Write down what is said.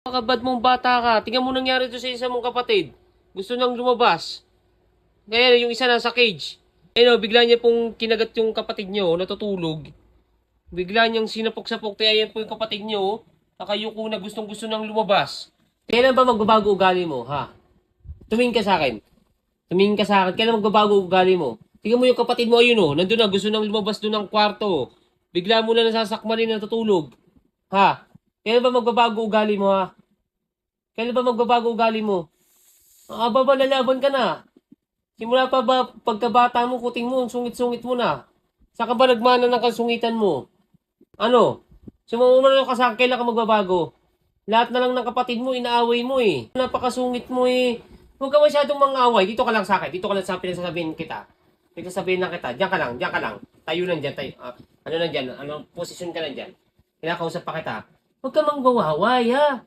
Kakabad mong bata ka. Tingnan mo nangyari to sa isa mong kapatid. Gusto nang lumabas. Kaya yung isa nasa cage. Eh no, bigla niya pong kinagat yung kapatid niyo, natutulog. Bigla niyang sinapok-sapok. Kaya yan po yung kapatid niyo, nakayuko na gustong gusto nang lumabas. Kailan ba magbabago ugali mo, ha? Tumingin ka sa akin. Tumingin ka sa akin. Kailan magbabago ugali mo? Tingnan mo yung kapatid mo, ayun oh. Nandun na, gusto nang lumabas doon ng kwarto. Bigla mo na nasasakmanin na natutulog. Ha? Kailan ba magbabago ugali mo, ha? Kailan ba magbabago ugali mo? Ah, ba lalaban ka na? Simula pa ba pagkabata mo, kuting mo, sungit-sungit mo na? Saka ba nagmana ng kasungitan mo? Ano? Sumumano ka sa akin, kailan ka magbabago? Lahat na lang ng kapatid mo, inaaway mo eh. Napakasungit mo eh. Huwag ka masyadong mang-away. Dito ka lang sa akin. Dito ka lang sa pinasasabihin kita. Pinasasabihin lang kita. Diyan ka lang, diyan ka lang. Tayo lang dyan, tayo. Ah, ano lang dyan, ano, posisyon ka lang dyan. Kinakausap pa kita. Huwag ka mang gawaway ha.